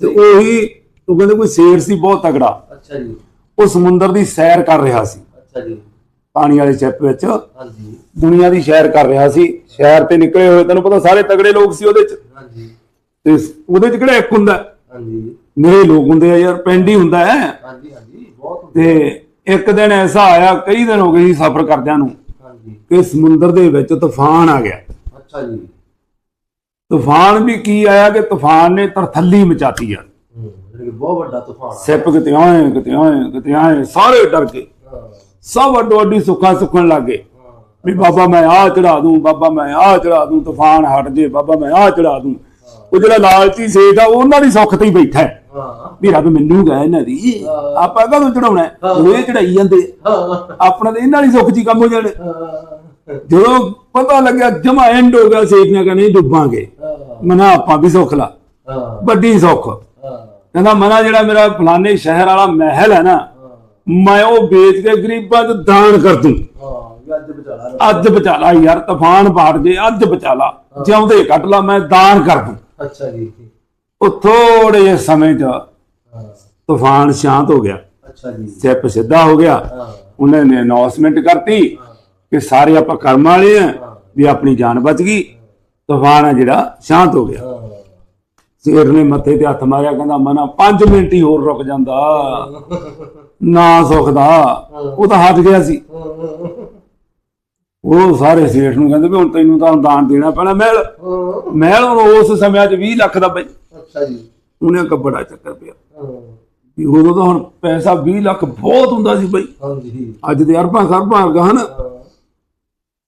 ਤੇ ਉਹੀ ਉਹ ਕਹਿੰਦੇ ਕੋਈ ਸ਼ੇਰ ਸੀ ਬਹੁਤ ਤਗੜਾ ਅੱਛਾ ਜੀ। ਉਹ ਸਮੁੰਦਰ ਦੀ ਸੈਰ ਕਰ ਰਿਹਾ ਸੀ। ਅੱਛਾ ਜੀ। ਪਾਣੀ ਵਾਲੇ ਚਿੱਪ ਵਿੱਚ ਹਾਂਜੀ। ਦੁਨੀਆ ਦੀ ਸੈਰ ਕਰ ਰਿਹਾ ਸੀ। ਸ਼ਹਿਰ ਤੇ ਨਿਕਲੇ ਹੋਏ ਤੈਨੂੰ ਪਤਾ ਸਾਰੇ ਤਗੜੇ ਲੋਕ ਸੀ ਉਹਦੇ ਚ। ਹਾਂਜੀ। ਤੇ ਉਹਦੇ ਚ ਕਿਹੜਾ ਇੱਕ ਹੁੰਦਾ? ਹਾਂਜੀ। ਮੇਰੇ ਲੋਕ ਹੁੰਦੇ ਆ ਯਾਰ ਪਿੰਡ ਹੀ ਹੁੰਦਾ ਹੈ। ਹਾਂਜੀ ਹਾਂਜੀ ਬਹੁਤ। ਤੇ ਇੱਕ ਦਿਨ ਐਸਾ ਆਇਆ ਕਈ ਦਿਨ ਹੋ ਗਏ ਸੀ ਸਫ਼ਰ ਕਰਦਿਆਂ ਨੂੰ ਹਾਂਜੀ। ਕਿ ਸਮੁੰਦਰ ਦੇ ਵਿੱਚ ਤੂਫਾਨ ਆ ਗਿਆ। ਅੱਛਾ ਜੀ। ਤੂਫਾਨ ਵੀ ਕੀ ਆਇਆ ਕਿ ਤੂਫਾਨ ਨੇ ਤਰਥੱਲੀ ਮਚਾਤੀ ਕਿ ਬਹੁਤ ਵੱਡਾ ਤੂਫਾਨ ਆ। ਸਿੱਪ ਕਿਤੇ ਆਏ ਕਿਤੇ ਆਏ ਕਿਤੇ ਆਏ ਸਾਰੇ ਡਰ ਗਏ। ਸਭ ਅੱਡੋ ਅੱਡੀ ਸੁੱਖਾਂ ਸੁੱਖਣ ਲੱਗੇ ਵੀ ਬਾਬਾ ਮੈਂ ਆਹ ਚੜਾ ਦੂੰ ਬਾਬਾ ਮੈਂ ਆਹ ਚੜਾ ਦੂੰ ਤੂਫਾਨ ਹਟ ਜੇ ਬਾਬਾ ਮੈਂ ਆਹ ਚੜਾ ਦੂੰ। ਉਹ ਜਿਹੜਾ ਲਾਲਚੀ ਸੇਠ ਆ ਉਹਨਾਂ ਦੀ ਸੁੱਖ ਤੇ ਹੀ ਬੈਠਾ ਵੀ ਰੱਬ ਮੈਨੂੰ ਕਹੇ ਇਹਨਾਂ ਦੀ ਆਪਾਂ ਕਦੋਂ ਚੜਾਉਣਾ? ਉਹ ਇਹ ਚੜਾਈ ਜਾਂਦੇ। ਆ। ਆਪਣਾ ਤੇ ਇਹਨਾਂ ਦੀ ਸੁੱਖ ਜੀ ਕੰਮ ਹੋ ਜਾਣੇ। ਜਦੋਂ ਪਤਾ ਲੱਗਿਆ ਜਮਾ ਐਂਡ ਹੋ ਗਿਆ ਸੇਠ ਨੇ ਕਹਿੰਦੇ ਡੁੱਬਾਂਗੇ। ਮਨਾ ਆਪਾਂ ਵੀ ਸੁੱਖ ਲਾ। ਵੱਡੀ ਸੁੱਖ। ਕਹਿੰਦਾ ਮਨਾ ਜਿਹੜਾ ਮੇਰਾ ਫਲਾਣੇ ਸ਼ਹਿਰ ਵਾਲਾ ਮਹਿਲ ਹੈ ਨਾ ਮੈਂ ਉਹ ਵੇਚ ਕੇ ਗਰੀਬਾਂ 'ਚ ਦਾਨ ਕਰ ਦੂੰ। ਅੱਜ ਬਚਾ ਲਾ ਯਾਰ ਤੂਫਾਨ ਬਾੜ ਜੇ ਅੱਜ ਬਚਾ ਲਾ ਜਿਉਂਦੇ ਕੱਟ ਲਾ ਮੈਂ ਦਾਨ ਕਰ ਦੂੰ। ਅੱਛਾ ਜੀ ਉਹ ਥੋੜੇ ਜਿਹੇ ਸਮੇਂ 'ਚ ਤੂਫਾਨ ਸ਼ਾਂਤ ਹੋ ਗਿਆ। ਅੱਛਾ ਜੀ। ਸਿੱਪ ਸਿੱਧਾ ਹੋ ਗਿਆ। ਉਹਨਾਂ ਨੇ ਅਨਾਉਂਸਮੈਂਟ ਕਰਤੀ ਕਿ ਸਾਰੇ ਆਪਾਂ ਕਰਮ ਵਾਲੇ ਆ ਵੀ ਆਪਣੀ ਜਾਨ ਬਚ ਗਈ ਤੂਫਾਨ ਆ ਜਿਹੜਾ ਸ਼ਾਂਤ ਹੋ ਗਿਆ। ਸ਼ੇਰ ਨੇ ਮੱਥੇ ਤੇ ਹੱਥ ਮਾਰਿਆ ਕਹਿੰਦਾ ਮਨਾ 5 ਮਿੰਟ ਹੀ ਹੋਰ ਰੁਕ ਜਾਂਦਾ। ਨਾ ਸੁਖਦਾ। ਉਹ ਤਾਂ ਹੱਥ ਗਿਆ ਸੀ। ਉਹ ਸਾਰੇ ਸੇਠ ਨੂੰ ਕਹਿੰਦੇ ਵੀ ਹੁਣ ਤੈਨੂੰ ਤਾਂ ਦਾਨ ਦੇਣਾ ਪੈਣਾ ਮਹਿਲ। ਮਹਿਲ ਉਸ ਸਮਿਆਂ 'ਚ 20 ਲੱਖ ਦਾ ਬਈ। ਅੱਛਾ ਜੀ। ਉਹਨੇ ਬੜਾ ਚੱਕਰ ਪਿਆ। ਵੀ ਉਦੋਂ ਤਾਂ ਹੁਣ ਪੈਸਾ 20 ਲੱਖ ਬਹੁਤ ਹੁੰਦਾ ਸੀ ਬਈ। ਹਾਂਜੀ। ਅੱਜ ਦੇ ਅਰਬਾਂ ਖਰਬਾਂ ਹੈਗਾ ਹਨ।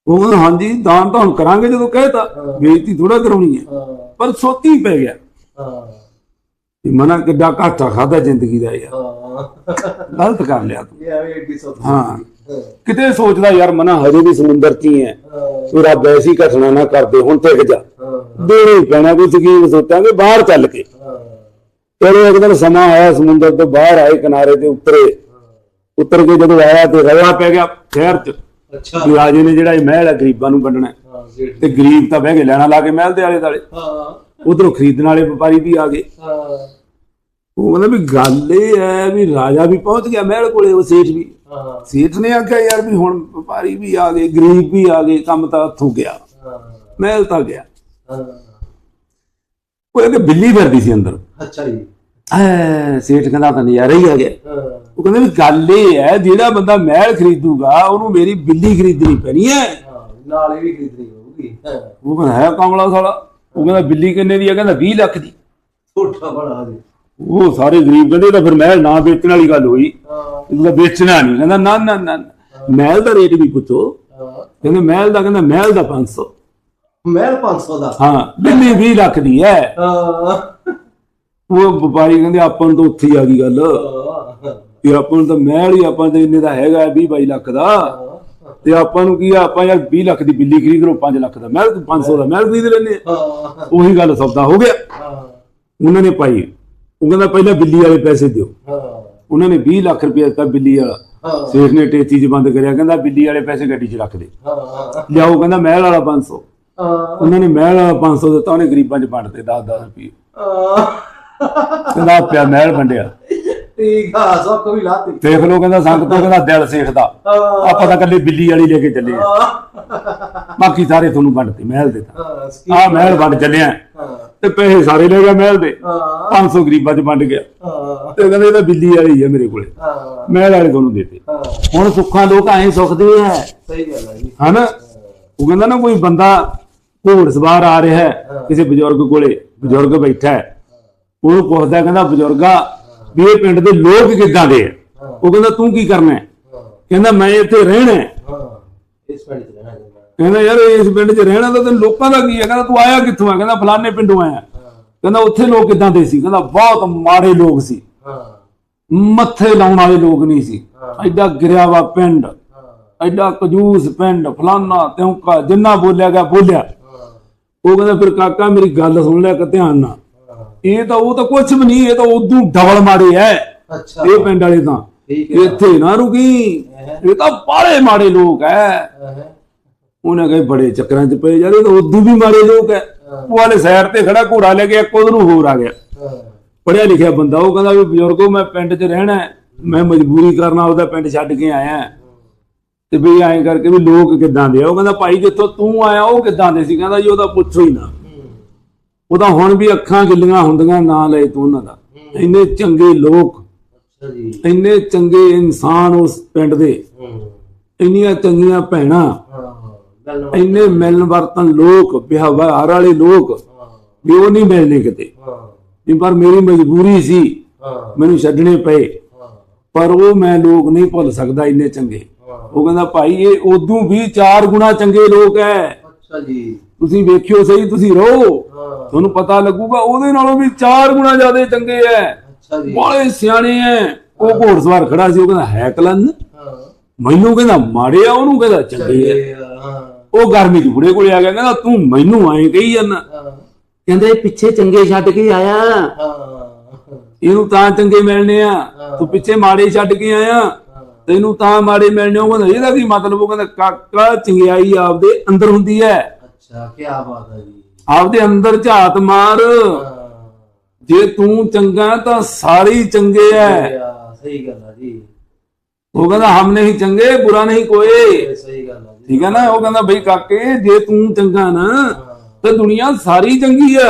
ਉਹ ਕਹਿੰਦਾ ਹਾਂਜੀ ਦਾਨ ਤਾਂ ਹੁਣ ਕਰਾਂਗੇ ਜਦੋਂ ਕਹਿਤਾ ਬੇਇੱਜ਼ਤੀ ਥੋੜਾ ਕਰਾਉਣੀ ਹੈ। ਪਰ ਸੋਤੀ ਪੈ ਗਿਆ। ਹਾਂ। ਮਨਾ ਕਿੱਡਾ ਘਾਟਾ ਖਾਦਾ ਜ਼ਿੰਦਗੀ ਦਾ ਯਾਰ। ਹਾਂ। ਗਲਤ ਕਰ ਲਿਆ ਤੂੰ। ਇਹ ਐਵੇਂ ਏਡੀ ਸੋਚ ਹਾਂ। ਕਿਤੇ ਸੋਚਦਾ ਯਾਰ ਮਨਾ ਹਜੇ ਵੀ ਸਮੁੰਦਰ 'ਚ ਹੀ ਤੂੰ ਰੱਬ ਐਸੀ ਘਟਨਾ ਨਾ ਕਰਦੇ ਹੁਣ ਟਿਕ ਜਾ। ਦੇਣੇ ਪੈਣਾ ਕੋਈ ਸਕੀਮ ਸੋਚਾਂਗੇ ਬਾਹਰ ਚੱਲ ਕੇ। ਚਲੋ ਇੱਕ ਦਿਨ ਸਮਾਂ ਆਇਆ ਸਮੁੰਦਰ ਤੋਂ ਬਾਹਰ ਆਏ ਕਿਨਾਰੇ ਤੇ ਉਤਰੇ। ਉਤਰ ਕੇ ਜਦੋਂ ਆਇਆ ਤੇ ਰੌਲਾ ਪੈ ਗਿਆ ਸ਼ਹਿਰ 'ਚ। ਅੱਛਾ। ਵੀ ਰਾਜੇ ਨੇ ਜਿਹੜਾ ਇਹ ਮਹਿਲ ਹੈ ਗਰੀਬਾਂ ਨੂੰ ਵੰਡਣਾ ਹੈ। ਹਾਂ ਜੇਠ ਤੇ ਗਰੀਬ ਤਾਂ ਬਹਿ ਕੇ ਲੈਣਾ ਲਾ ਕੇ ਮਹਿਲ ਦੇ ਆਲੇ ਦਾਲੇ ਹਾਂ। ਉਧਰੋਂ ਖਰੀਦਣ ਵਾਲੇ ਵਪਾਰੀ ਵੀ ਆ ਗਏ। ਹਾਂ। ਉਹ ਕਹਿੰਦਾ ਵੀ ਗੱਲ ਇਹ ਹੈ ਵੀ ਰਾਜਾ ਵੀ ਪਹੁੰਚ ਗਿਆ ਮਹਿਲ ਕੋਲੇ ਉਹ ਸੇਠ ਵੀ। ਹਾਂ। ਸੇਠ ਨੇ ਆਖਿਆ ਯਾਰ ਵੀ ਹੁਣ ਵਪਾਰੀ ਵੀ ਆ ਗਏ ਗਰੀਬ ਵੀ ਆ ਗਏ ਕੰਮ ਤਾਂ ਹੱਥੋਂ ਗਿਆ। ਹਾਂ। ਮਹਿਲ ਤਾਂ ਗਿਆ। ਹਾਂ। ਉਹ ਇੱਕ ਬਿੱਲੀ ਫਿਰਦੀ ਸੀ ਅੰਦਰ। ਅੱਛਾ ਜੀ। ਐ ਸੇਠ ਕਹਿੰਦਾ ਤਾਂ ਨਜ਼ਾਰਾ ਹੀ ਆ ਗਿਆ। ਹਾਂ। ਉਹ ਕਹਿੰਦੇ ਵੀ ਗੱਲ ਇਹ ਹੈ ਜਿਹੜਾ ਬੰਦਾ ਮਹਿਲ ਖਰੀਦੂਗਾ ਉਹਨੂੰ ਮੇਰੀ ਬਿੱਲੀ ਖਰੀਦਣੀ ਪੈਣੀ ਹੈ। ਨਾਲ ਇਹ ਵੀ ਖਰੀਦਣੀ ਹੋਊਗੀ ਉਹ ਕਹਿੰਦਾ ਹੈ ਕਮਲਾ ਸਾਲਾ? ਉਹ ਕਹਿੰਦਾ ਬਿੱਲੀ ਕਿੰਨੇ ਦੀ ਹੈ? ਕਹਿੰਦਾ 20 ਲੱਖ ਦੀ। ਛੋਟਾ ਬੜਾ ਜੀ। ਉਹ ਸਾਰੇ ਗਰੀਬ ਕਹਿੰਦੇ ਤਾਂ ਫਿਰ ਮਹਿਲ ਨਾ ਵੇਚਣ ਵਾਲੀ ਗੱਲ ਹੋਈ। ਹਾਂ। ਇਹਦਾ ਵੇਚਣਾ ਨਹੀਂ। ਕਹਿੰਦਾ ਨਾ ਨਾ ਨਾ। ਮਹਿਲ ਦਾ ਰੇਟ ਵੀ ਪੁੱਛੋ। ਕਹਿੰਦੇ ਮਹਿਲ ਦਾ ਕਹਿੰਦਾ ਮਹਿਲ ਦਾ 500 ਮਹਿਲ 500 ਦਾ? ਹਾਂ ਬਿੱਲੀ 20 ਲੱਖ ਦੀ ਹੈ। ਹਾਂ। ਉਹ ਵਪਾਰੀ ਕਹਿੰਦੇ ਆਪਾਂ ਨੂੰ ਤਾਂ ਉੱਥੇ ਹੀ ਆ ਗਈ ਗੱਲ। ਕਿ ਆਪਾਂ ਨੂੰ ਤਾਂ ਮਹਿਲ ਹੀ ਆਪਾਂ ਤਾਂ ਇੰਨੇ ਦਾ ਹੈਗਾ 20 22 ਲੱਖ ਦਾ। ਤੇ ਆਪਾਂ ਨੂੰ ਕੀ ਆ ਆਪਾਂ ਯਾਰ 20 ਲੱਖ ਦੀ ਬਿੱਲੀ ਖਰੀਦ ਲਓ 5 ਲੱਖ ਦਾ। ਮਹਿਲ 500 ਦਾ ਮਹਿਲ ਖਰੀਦ ਹਾਂ। ਉਹੀ ਗੱਲ ਸੌਦਾ ਹੋ ਗਿਆ। ਉਹਨਾਂ ਨੇ ਪਾਈ। ਉਹ ਕਹਿੰਦਾ ਪਹਿਲਾਂ ਬਿੱਲੀ ਵਾਲੇ ਪੈਸੇ ਦਿਓ। ਉਹਨਾਂ ਨੇ 20 ਲੱਖ ਰੁਪਏ ਦਿੱਤਾ ਬਿੱਲੀ ਵਾਲਾ। ਸੇਠ ਨੇ ਟੇਚੀ 'ਚ ਬੰਦ ਕਰਿਆ। ਕਹਿੰਦਾ ਬਿੱਲੀ ਵਾਲੇ ਪੈਸੇ ਗੱਡੀ 'ਚ ਰੱਖ ਦੇ। ਲਿਆਓ ਕਹਿੰਦਾ ਮਹਿਲ ਵਾਲਾ 500 ਹਾਂ। ਉਹਨਾਂ ਨੇ ਮਹਿਲ ਵਾਲਾ 500 ਦਿੱਤਾ। ਉਹਨੇ ਗਰੀਬਾਂ 'ਚ ਵੰਡਤੇ 10-10 ਰੁਪਏ। ਕਹਿੰਦਾ ਪਿਆ ਮਹਿਲ ਵੰਡਿਆ। ਠੀਕ ਆ ਸਭ ਵੀ ਲਾਤੀ ਦੇਖ ਲਓ ਕਹਿੰਦਾ ਸੰਗਤ ਤੋਂ ਕਹਿੰਦਾ ਦਿਲ ਸੇਠ ਦਾ ਹਾਂ। ਆਪਾਂ ਤਾਂ ਕੱਲੇ ਬਿੱਲੀ ਵਾਲੀ ਲੈ ਕੇ ਚੱਲੇ ਆ। ਬਾਕੀ ਸਾਰੇ ਤੁਹਾਨੂੰ ਵੰਡਤੇ ਮਹਿਲ ਦੇ ਤਾਂ। ਹਾਂ ਆਹ ਮਹਿਲ ਵੰਡ ਚੱਲਿਆ ਹਾਂ। ਤੇ ਪੈਸੇ ਸਾਰੇ ਲੈ ਗਿਆ ਮਹਿਲ ਦੇ। ਹਾਂ। 500 ਗਰੀਬਾਂ 'ਚ ਵੰਡ ਗਿਆ। ਹਾਂ। ਤੇ ਕਹਿੰਦੇ ਇਹ ਤਾਂ ਬਿੱਲੀ ਵਾਲੀ ਹੈ ਮੇਰੇ ਕੋਲੇ। ਹਾਂ। ਮਹਿਲ ਵਾਲੇ ਤੁਹਾਨੂੰ ਦੇਤੇ। ਹਾਂ। ਹੁਣ ਸੁੱਖਾਂ ਲੋਕ ਐਂ ਸੁੱਖਦੇ ਐ ਸਹੀ ਗੱਲ ਹੈ ਜੀ। ਹਨਾ? ਉਹ ਕਹਿੰਦਾ ਨਾ ਕੋਈ ਬੰਦਾ ਘੋੜ ਸਵਾਰ ਆ ਰਿਹਾ ਹੈ ਕਿਸੇ ਬਜ਼ੁਰਗ ਕੋਲੇ। ਬਜ਼ੁਰਗ ਬੈਠਾ ਹੈ। ਉਹਨੂੰ ਪੁੱਛਦਾ ਕਹਿੰਦਾ ਬਜ਼ੁਰਗਾ ਵੀ ਇਹ ਪਿੰਡ ਦੇ ਲੋਕ ਕਿੱਦਾਂ ਦੇ ਆ? ਉਹ ਕਹਿੰਦਾ ਤੂੰ ਕੀ ਕਰਨਾ ਹੈ? ਕਹਿੰਦਾ ਮੈਂ ਇੱਥੇ ਰਹਿਣਾ ਹੈ। ਇਸ ਪਿੰਡ ਚ ਰਹਿਣਾ ਕਹਿੰਦਾ ਯਾਰ ਇਸ ਪਿੰਡ 'ਚ ਰਹਿਣਾ ਤਾਂ ਤੈਨੂੰ ਲੋਕਾਂ ਦਾ ਕੀ ਹੈ? ਕਹਿੰਦਾ ਤੂੰ ਆਇਆ ਕਿੱਥੋਂ ਆ? ਕਹਿੰਦਾ ਫਲਾਣੇ ਪਿੰਡੋਂ ਆਇਆ। ਕਹਿੰਦਾ ਉੱਥੇ ਲੋਕ ਕਿੱਦਾਂ ਦੇ ਸੀ? ਕਹਿੰਦਾ ਬਹੁਤ ਮਾੜੇ ਲੋਕ ਸੀ। ਮੱਥੇ ਲਾਉਣ ਵਾਲੇ ਲੋਕ ਨਹੀਂ ਸੀ। ਐਡਾ ਗਿਰਿਆ ਵਾ ਪਿੰਡ ਐਡਾ ਕਜੂਸ ਪਿੰਡ ਫਲਾਨਾ ਤਿਉਂਕਾ ਜਿੰਨਾ ਬੋਲਿਆ ਗਿਆ ਬੋਲਿਆ। ਉਹ ਕਹਿੰਦਾ ਫਿਰ ਕਾਕਾ ਮੇਰੀ ਗੱਲ ਸੁਣ ਲਿਆ ਕਿ ਧਿਆਨ ਨਾਲ। ਇਹ ਤਾਂ ਉਹ ਤਾਂ ਕੁਝ ਵੀ ਨਹੀਂ ਇਹ ਤਾਂ ਉਦੋਂ ਡਬਲ ਮਾੜੇ ਐ। ਅੱਛਾ। ਇਹ ਪਿੰਡ ਵਾਲੇ ਤਾਂ। ਇੱਥੇ ਨਾ ਰੁਕੀ। ਇਹ ਤਾਂ ਬਾਲੇ ਮਾੜੇ ਲੋਕ ਐ। ਉਹਨੇ ਕਹੇ ਬੜੇ ਚੱਕਰਾਂ 'ਚ ਪਏ ਜਾਂਦੇ ਤਾਂ ਉਦੋਂ ਵੀ ਮਾੜੇ ਲੋਕ ਐ। ਉਹ ਵਾਲੇ ਸਾਈਡ ਤੇ ਖੜਾ ਘੋੜਾ ਲੈ ਕੇ ਇੱਕ ਉਧਰ ਨੂੰ ਹੋਰ ਆ ਗਿਆ। ਪੜਿਆ ਲਿਖਿਆ ਬੰਦਾ ਉਹ ਕਹਿੰਦਾ ਵੀ ਬਜ਼ੁਰਗੋ ਮੈਂ ਪਿੰਡ 'ਚ ਰਹਿਣਾ ਮੈਂ ਮਜਬੂਰੀ ਕਰਨਾ ਉਹਦਾ ਪਿੰਡ ਛੱਡ ਕੇ ਆਇਆ ਤੇ ਵੀ ਐਂ ਕਰਕੇ ਵੀ ਲੋਕ ਕਿੱਦਾਂ ਦੇ ਆ? ਉਹ ਕਹਿੰਦਾ ਭਾਈ ਜਿੱਥੋਂ ਤੂੰ ਆਇਆ ਉਹ ਕਿੱਦਾਂ ਦੇ ਸੀ? ਕਹਿੰਦਾ ਜੀ ਉਹਦਾ ਪੁੱਛੋ ਹੀ ਨਾ। ਹੂੰ ਉਹਦਾ ਹੁਣ ਵੀ ਅੱਖਾਂ ਗਿੱਲੀਆਂ ਹੁੰਦੀਆਂ ਨਾ ਲੈ ਤੂੰ ਉਹਨਾਂ ਦਾ। ਇੰਨੇ ਚੰਗੇ ਲੋਕ ਅੱਛਾ ਜੀ। ਇੰਨੇ ਚੰਗੇ ਇਨਸਾਨ ਉਸ ਪਿੰਡ ਦੇ। ਇੰਨੀਆਂ ਚੰਗੀਆਂ ਭੈਣਾਂ ਇੰਨੇ ਮਿਲਣ ਵਰਤਨ ਲੋਕ ਵਿਵਹਾਰ ਵਾਲੇ ਲੋਕ ਵੀ ਉਹ ਨਹੀਂ ਮਿਲਨੇ ਕਿਤੇ। ਪਰ ਮੇਰੀ ਮਜਬੂਰੀ ਸੀ ਮੈਨੂੰ ਛੱਡਣੇ ਪਏ। ਪਰ ਉਹ ਮੈਂ ਲੋਕ ਨਹੀਂ ਭੁੱਲ ਸਕਦਾ ਇੰਨੇ ਚੰਗੇ। ਉਹ ਕਹਿੰਦਾ ਭਾਈ ਇਹ ਉਦੋਂ ਵੀ ਚਾਰ ਗੁਣਾ ਚੰਗੇ ਲੋਕ ਐ। ਅੱਛਾ ਜੀ। ਤੁਸੀਂ ਵੇਖਿਓ ਸਹੀ ਤੁਸੀਂ ਰਹੋ। ਤੁਹਾਨੂੰ ਪਤਾ ਲੱਗੂਗਾ ਉਹਦੇ ਨਾਲੋਂ ਵੀ ਚਾਰ ਗੁਣਾ ਜ਼ਿਆਦਾ ਚੰਗੇ ਐ। ਅੱਛਾ ਜੀ। ਸਿਆਣੇ ਐ। ਉਹ ਘੋੜਸਵਾਰ ਖੜਾ ਸੀ ਉਹ ਕਹਿੰਦਾ ਹੈ ਕਲਨ? ਹਾਂ। ਮੈਨੂੰ ਕਹਿੰਦਾ ਮਾੜੇ ਆ ਉਹਨੂੰ ਕਹਿੰਦਾ ਚੰਗੇ ਐ। ਉਹ ਗਰਮੀ ਚ ਬੁੜੇ ਕੋਲੇ ਆ ਗਿਆ ਕਹਿੰਦਾ ਤੂੰ ਮੈਨੂੰ ਐਂ ਕਹੀ ਜਾਂਦਾ। ਹਾਂ। ਕਹਿੰਦਾ ਇਹ ਪਿੱਛੇ ਚੰਗੇ ਛੱਡ ਕੇ ਆਇਆ। ਹਾਂ। ਇਹਨੂੰ ਤਾਂ ਚੰਗੇ ਮਿਲਣੇ ਆ। ਤੂੰ ਪਿੱਛੇ ਮਾੜੇ ਛੱਡ ਕੇ ਆਇਆ। ਤੈਨੂੰ ਤਾਂ ਮਾੜੇ ਮਿਲਣੇ ਉਹ ਕਹਿੰਦਾ ਇਹਦਾ ਕੀ ਮਤਲਬ? ਉਹ ਕਹਿੰਦਾ ਕਾਕਾ ਚੰਗਿਆਈ ਆਪਦੇ ਅੰਦਰ ਹੁੰਦੀ ਹੈ ਅੱਛਾ ਕੀ ਬਾਤ ਹੈ ਜੀ। ਆਪਦੇ ਅੰਦਰ ਝਾਤ ਮਾਰ। ਜੇ ਤੂੰ ਚੰਗਾ ਤਾਂ ਸਾਰੇ ਚੰਗੇ ਐ ਸਹੀ ਗੱਲ ਹੈ ਜੀ। ਉਹ ਕਹਿੰਦਾ ਹਮ ਨਹੀਂ ਚੰਗੇ ਬੁਰਾ ਨਹੀਂ ਕੋਈ। ਸਹੀ ਗੱਲ ਹੈ ਜੀ। ਠੀਕ ਹੈ ਨਾ? ਉਹ ਕਹਿੰਦਾ ਬਈ ਕਾਕੇ ਜੇ ਤੂੰ ਚੰਗਾ ਨਾ ਤਾਂ ਦੁਨੀਆ ਸਾਰੀ ਚੰਗੀ ਆ।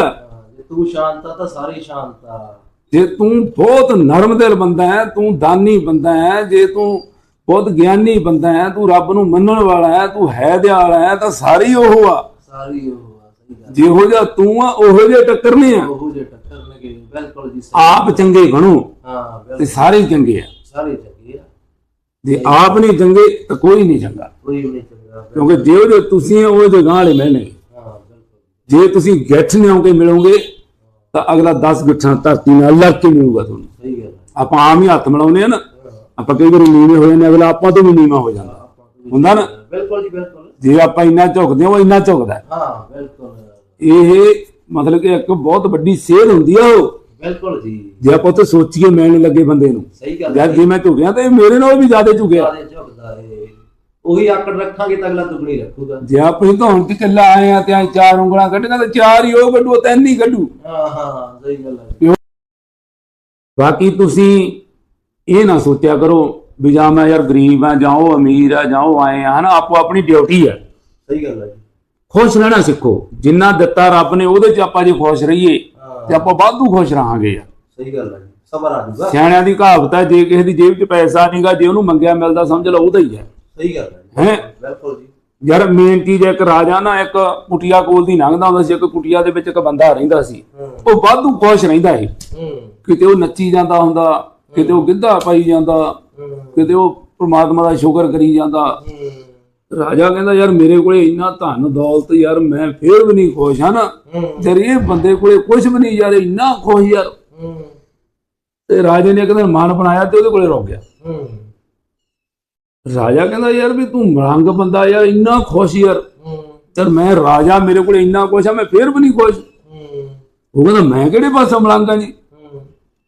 ਜੇ ਤੂੰ ਸ਼ਾਂਤ ਆ ਤਾਂ ਸਾਰੀ ਸ਼ਾਂਤ ਆ। ਜੇ ਤੂੰ ਬਹੁਤ ਨਰਮ ਦਿਲ ਬੰਦਾ ਹੈ ਤੂੰ ਦਾਨੀ ਬੰਦਾ ਹੈ ਜੇ ਤੂੰ ਬਹੁਤ ਗਿਆਨੀ ਬੰਦਾ ਹੈ ਤੂੰ ਰੱਬ ਨੂੰ ਮੰਨਣ ਵਾਲਾ ਹੈ ਤੂੰ ਹੈ ਦਿਆਲ ਹੈ ਤਾਂ ਸਾਰੀ ਉਹ ਆ। ਸਾਰੀ ਆ ਜਿਹੋ ਜਿਹਾ ਤੂੰ ਆ ਉਹੋ ਜਿਹਾ ਟੱਕਰਨੇ ਆ। ਉਹ ਜੇ ਟੱਕਰਨਗੇ ਬਿਲਕੁਲ ਜੀ ਆਪ ਚੰਗੇ ਬਣੋ ਹਾਂ ਤੇ ਸਾਰੇ ਚੰਗੇ ਆ। ਸਾਰੇ ਚੰਗੇ ਆ। ਜੇ ਆਪ ਨਹੀਂ ਚੰਗੇ ਤਾਂ ਕੋਈ ਨਹੀਂ ਚੰਗਾ। ਕੋਈ ਨਹੀਂ ਚੰਗਾ ਕਿਉਂਕਿ ਜਿਹੋ ਜਿਹੇ ਤੁਸੀਂ ਹੋ ਉਹ ਵਾਲੇ ਮਿਲਣਗੇ। ਹਾਂ ਬਿਲਕੁਲ। ਜੇ ਤੁਸੀਂ ਗੱਠ ਨਿਓ ਕੇ ਮਿਲੋਗੇ ਤਾਂ ਅਗਲਾ 10 ਗਿੱਠਾਂ ਧਰਤੀ ਨਾਲ ਲੜ ਕੇ ਮਿਲੂਗਾ ਤੁਹਾਨੂੰ। ਸਹੀ ਗੱਲ ਆਪਾਂ ਆਮ ਹੀ ਹੱਥ ਮਿਲਾਉਂਦੇ ਆ ਨਾ। ਆਪਾਂ ਕਈ ਵਾਰੀ ਨੀਵੇਂ ਹੋ ਜਾਂਦੇ ਅਗਲਾ ਆਪਾਂ ਤੋਂ ਵੀ ਨੀਵਾਂ ਹੋ ਜਾਂਦਾ। ਹੁੰਦਾ ਨਾ? ਬਿਲਕੁਲ ਜੀ ਬਿਲਕੁਲ। ਜੇ ਆਪਾਂ ਇੰਨਾ ਝੁਕਦੇ ਹਾਂ ਉਹ ਇੰਨਾ ਝੁਕਦਾ ਹੈ। ਬਿਲਕੁਲ। ਇਹ ਮਤਲਬ ਕਿ ਇੱਕ ਬਹੁਤ ਵੱਡੀ ਸੇਧ ਹੁੰਦੀ ਆ ਉਹ। ਬਿਲਕੁਲ ਜੀ। ਜੇ ਆਪਾਂ ਉੱਥੇ ਸੋਚੀਏ ਮਿਲਣ ਲੱਗੇ ਬੰਦੇ ਨੂੰ ਸਹੀ ਗੱਲ ਜੇ ਮੈਂ ਝੁਕਿਆ ਤਾਂ ਇਹ ਮੇਰੇ ਨਾਲ ਵੀ ਜ਼ਿਆਦਾ ਝੁਕਿਆ। ਸਾਰੇ ਝੁਕਦਾ ਏ ਉਹੀ ਆਕੜ ਰੱਖਾਂਗੇ ਤਾਂ ਅਗਲਾ ਦੁਗਣੀ ਰੱਖੂਗਾ। ਜੇ ਆਪਾਂ ਹੀ ਧੌਣ ਤੇ ਚੱਲਾ ਆਏ ਆ ਤੇ ਐਂ ਚਾਰ ਉਂਗਲਾਂ ਕੱਢੀਆਂ ਤਾਂ ਚਾਰ ਹੀ ਉਹ ਕੱਢੂ ਤਿੰਨ ਹੀ ਕੱਢੂ। ਹਾਂ ਹਾਂ ਸਹੀ ਗੱਲ ਹੈ। ਬਾਕੀ ਤੁਸੀਂ ਇਹ ਨਾ ਸੋਚਿਆ ਕਰੋ ਵੀ ਜਾਂ ਮੈਂ ਯਾਰ ਗਰੀਬ ਆ ਜਾਂ ਉਹ ਅਮੀਰ ਆ ਜਾਂ ਉਹ ਆਏ ਆ ਹਨਾ ਆਪੋ ਆਪਣੀ ਡਿਊਟੀ ਆ। ਸਹੀ ਗੱਲ ਹੈ ਜੀ। ਖੁਸ਼ ਰਹਿਣਾ ਸਿੱਖੋ ਜਿੰਨਾ ਦਿੱਤਾ ਰੱਬ ਨੇ ਉਹਦੇ 'ਚ ਆਪਾਂ ਜੇ ਖੁਸ਼ ਰਹੀਏ ਹਾਂ। ਤੇ ਆਪਾਂ ਵਾਧੂ ਖੁਸ਼ ਰਹਾਂਗੇ ਯਾਰ ਸਹੀ ਗੱਲ ਹੈ ਜੀ ਸਬਰ ਆ ਜੂਗਾ। ਸਿਆਣਿਆਂ ਦੀ ਕਹਾਵਤ ਹੈ ਜੇ ਕਿਸੇ ਦੀ ਜੇਬ 'ਚ ਪੈਸਾ ਨਹੀਂਗਾ ਜੇ ਉਹਨੂੰ ਮੰਗਿਆ ਮਿਲਦਾ ਸਮਝ ਲਓ ਉਹਦਾ ਹੀ ਹੈ ਸਹੀ ਗੱਲ ਹੈ ਹੈਂ? ਬਿਲਕੁਲ ਜੀ। ਯਾਰ ਮੇਨ ਚੀਜ਼ ਇੱਕ ਰਾਜਾ ਨਾ ਇੱਕ ਕੁਟਿਆ ਕੋਲ ਦੀ ਲੰਘਦਾ ਹੁੰਦਾ ਸੀ ਇੱਕ ਕੁਟਿਆ ਦੇ ਵਿੱਚ ਇੱਕ ਬੰਦਾ ਰਹਿੰਦਾ ਸੀ ਹੂੰ। ਉਹ ਵਾਧੂ ਖੁਸ਼ ਰਹਿੰਦਾ ਸੀ। ਹੂੰ। ਕਿਤੇ ਉਹ ਨੱਚੀ ਜਾਂਦਾ ਹੁੰਦਾ ਕਿਤੇ ਉਹ ਗਿੱਧਾ ਪਾਈ ਜਾਂਦਾ ਹੂੰ ਕਿਤੇ ਉਹ ਪ੍ਰਮਾਤਮਾ ਦਾ ਸ਼ੁਕਰ ਕਰੀ ਜਾਂਦਾ। ਰਾਜਾ ਕਹਿੰਦਾ, ਯਾਰ ਮੇਰੇ ਕੋਲੇ ਇੰਨਾ ਧਨ ਦੌਲਤ ਯਾਰ, ਮੈਂ ਫੇਰ ਵੀ ਨਹੀਂ ਖੁਸ਼ ਹਾਂ ਨਾ ਹੂੰ ਯਾਰ ਇਹ ਬੰਦੇ ਕੋਲੇ ਕੁਝ ਵੀ ਨਹੀਂ ਯਾਰ, ਇੰਨਾ ਖੁਸ਼ ਯਾਰ। ਤੇ ਰਾਜੇ ਨੇ ਇੱਕ ਦਿਨ ਮਨ ਬਣਾਇਆ ਤੇ ਉਹਦੇ ਕੋਲੇ ਰੁਕ ਗਿਆ। ਰਾਜਾ ਕਹਿੰਦਾ, ਯਾਰ ਵੀ ਤੂੰ ਮਲੰਗ ਬੰਦਾ ਯਾਰ, ਇੰਨਾ ਖੁਸ਼ ਯਾਰ। ਯਾਰ ਮੈਂ ਰਾਜਾ, ਮੇਰੇ ਕੋਲ ਇੰਨਾ ਕੁਛ ਆ, ਮੈਂ ਫੇਰ ਵੀ ਨਹੀਂ ਖੁਸ਼। ਉਹ ਕਹਿੰਦਾ, ਮੈਂ ਕਿਹੜੇ ਪਾਸੇ ਮਲੰਗ ਆ ਜੀ?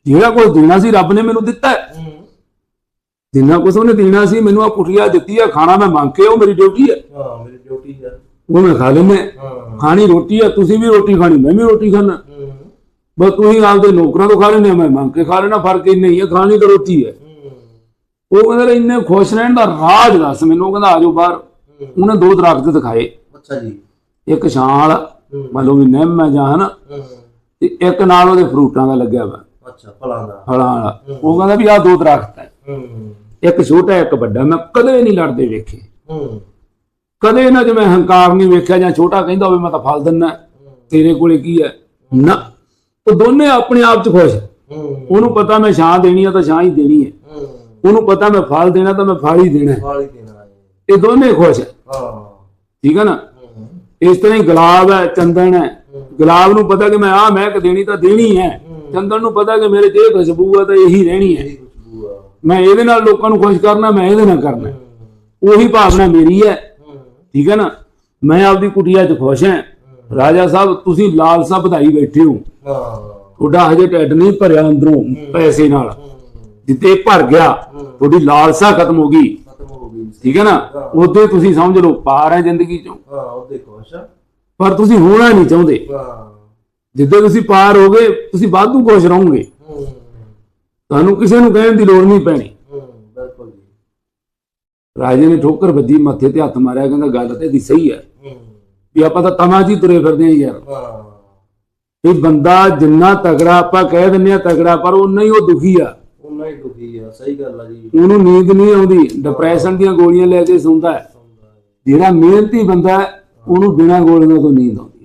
ਜਿਹੜਾ ਕੋਈ ਦੇਣਾ ਸੀ, ਰੱਬ ਨੇ ਮੈਨੂੰ ਦਿੱਤਾ ਹੈ। ਜਿੰਨਾ ਕੁਛ ਉਹਨੇ ਦੇਣਾ ਸੀ ਮੈਨੂੰ ਆ ਕੁਟੀਆ ਦਿੱਤੀ ਆ ਖਾਣਾ ਮੈਂ ਮੰਗ ਕੇ ਉਹ ਮੇਰੀ ਡਿਊਟੀ ਹੈ ਹਾਂ ਮੇਰੀ ਡਿਊਟੀ ਹੈ ਉਹ ਮੈਂ ਖਾ ਖਾਣੀ ਰੋਟੀ ਆ ਤੁਸੀਂ ਵੀ ਰੋਟੀ ਖਾਣੀ ਮੈਂ ਵੀ ਰੋਟੀ ਖਾਣਾ ਬਸ ਤੁਸੀਂ ਆਪਦੇ ਨੌਕਰਾਂ ਤੋਂ ਖਾ ਹੋ, ਮੈਂ ਮੰਗ ਕੇ ਖਾ ਲੈਣਾ ਫ਼ਰਕ ਹੀ ਹੈ ਖਾਣੀ ਤਾਂ ਰੋਟੀ ਹੈ। ਉਹ ਕਹਿੰਦਾ ਇੰਨੇ ਖੁਸ਼ ਰਹਿਣ ਦਾ ਰਾਜ ਦੱਸ ਮੈਨੂੰ ਕਹਿੰਦਾ ਆਜੋ ਬਾਹਰ। ਉਹਨੇ ਦੋ ਦਰਖਤ ਦਿਖਾਏ। ਅੱਛਾ ਜੀ। ਇੱਕ ਛਾਂ ਵਾਲਾ ਹੂੰ। ਮੰਨ ਲਓ ਵੀ ਨਿੰਮ ਹੈ ਜਾਂ ਹਨਾ। ਤੇ ਇੱਕ ਨਾਲ ਉਹਦੇ ਫਰੂਟਾਂ ਦਾ ਲੱਗਿਆ ਵਾ। ਅੱਛਾ ਫਲਾਂ ਦਾ। ਫਲਾਂ ਵਾਲਾ। ਉਹ ਕਹਿੰਦਾ ਵੀ ਆਹ ਦੋ ਦਰਖਤ ਹੂੰ। ਇੱਕ ਛੋਟਾ ਇੱਕ ਵੱਡਾ ਮੈਂ ਕਦੇ ਨਹੀਂ ਲੜਦੇ ਵੇਖੇ। ਹੂੰ। ਕਦੇ ਇਹਨਾਂ 'ਚ ਮੈਂ ਹੰਕਾਰ ਨਹੀਂ ਵੇਖਿਆ ਜਾਂ ਛੋਟਾ ਕਹਿੰਦਾ ਹੋਵੇ ਮੈਂ ਤਾਂ ਫਲ ਦਿੰਨਾ ਤੇਰੇ ਕੋਲੇ ਕੀ ਹੈ? ਨਾ। ਉਹ ਦੋਨੇ ਆਪਣੇ ਆਪ 'ਚ ਖੁਸ਼। ਉਹਨੂੰ ਪਤਾ ਮੈਂ ਛਾਂ ਦੇਣੀ ਆ ਤਾਂ ਛਾਂ ਹੀ ਦੇਣੀ ਹੈ। ਉਹਨੂੰ ਪਤਾ ਮੈਂ ਫਲ ਦੇਣਾ ਤਾਂ ਮੈਂ ਫਲ ਹੀ ਦੇਣਾ ਹੈ। ਵਾਲੀ ਦੇਣਾ ਹੈ। ਇਹ ਦੋਨੇ ਖੁਸ਼ ਹੈ। ਠੀਕ ਹੈ ਨਾ? ਇਸ ਤਰ੍ਹਾਂ ਹੀ ਗੁਲਾਬ ਹੈ ਚੰਦਨ ਹੈ। ਗੁਲਾਬ ਨੂੰ ਪਤਾ ਕਿ ਮੈਂ ਆਹ ਮਹਿਕ ਦੇਣੀ ਤਾਂ ਦੇਣੀ ਹੈ। ਚੰਦਨ ਨੂੰ ਪਤਾ ਕਿ ਮੇਰੇ ਇਹ ਖੁਸ਼ਬੂ ਆ ਤਾਂ ਇਹੀ ਰਹਿਣੀ ਹੈ। ਮੈਂ ਇਹਦੇ ਨਾਲ ਲੋਕਾਂ ਨੂੰ ਖੁਸ਼ ਕਰਨਾ ਮੈਂ ਇਹਦੇ ਨਾਲ ਕਰਨਾ। ਉਹੀ ਭਾਵਨਾ ਮੇਰੀ ਹੈ। ਠੀਕ ਹੈ ਨਾ? ਮੈਂ ਆਪਦੀ ਕੁਟੀਆ 'ਚ ਖੁਸ਼ ਹਾਂ। ਰਾਜਾ ਸਾਹਿਬ ਤੁਸੀਂ ਲਾਲਸਾ ਵਧਾਈ ਬੈਠੇ ਹੋ। ਤੁਹਾਡਾ ਹਜੇ ਢਿੱਡ ਨਹੀਂ ਭਰਿਆ ਅੰਦਰੋਂ ਪੈਸੇ ਨਾਲ। ਜਿੱਤੇ ਭਰ ਗਿਆ ਤੁਹਾਡੀ ਲਾਲਸਾ ਖਤਮ ਹੋ ਗਈ। ਠੀਕ ਹੈ ਨਾ? ਉਦੋਂ ਤੁਸੀਂ ਸਮਝ ਲਓ ਪਾਰ ਹੈ ਜ਼ਿੰਦਗੀ ਚੋਂ। ਹਾਂ ਉਹਦੇ ਕੋਸ਼ ਪਰ ਤੁਸੀਂ ਹੋਣਾ ਨਹੀਂ ਚਾਹੁੰਦੇ। ਜਿੱਦਾਂ ਤੁਸੀਂ ਪਾਰ ਹੋਗੇ ਤੁਸੀਂ ਵਾਧੂ ਖੁਸ਼ ਰਹੋਗੇ। ਤੁਹਾਨੂੰ ਕਿਸੇ ਨੂੰ ਕਹਿਣ ਦੀ ਲੋੜ ਨਹੀਂ ਪੈਣੀ। ਬਿਲਕੁਲ ਜੀ। ਰਾਜੇ ਨੇ ਠੋਕਰ ਵੱਜੀ ਮੱਥੇ ਤੇ ਹੱਥ ਮਾਰਿਆ ਕਹਿੰਦਾ ਗੱਲ ਤੇ ਦੀ ਸਹੀ ਹੈ। ਵੀ ਆਪਾਂ ਤਾਂ ਤਮਾ ਜੀ ਤੁਰੇ ਫਿਰਦੇ ਆ ਯਾਰ। ਹਾਂ। ਵੀ ਬੰਦਾ ਜਿੰਨਾ ਤਗੜਾ ਆਪਾਂ ਕਹਿ ਦਿੰਦੇ ਆ ਤਗੜਾ ਪਰ ਉਨਾ ਹੀ ਉਹ ਦੁਖੀ ਆ। ਉਹਨਾਂ ਹੀ ਦੁਖੀ ਆ ਸਹੀ ਗੱਲ ਆ ਜੀ। ਉਹਨੂੰ ਨੀਂਦ ਨਹੀਂ ਆਉਂਦੀ ਡਿਪਰੈਸ਼ਨ ਦੀਆਂ ਗੋਲੀਆਂ ਲੈ ਕੇ ਸੌਂਦਾ ਹੈ। ਜਿਹੜਾ ਮਿਹਨਤੀ ਬੰਦਾ ਉਹਨੂੰ ਬਿਨਾਂ ਗੋਲੀਆਂ ਤੋਂ ਨੀਂਦ ਆਉਂਦੀ।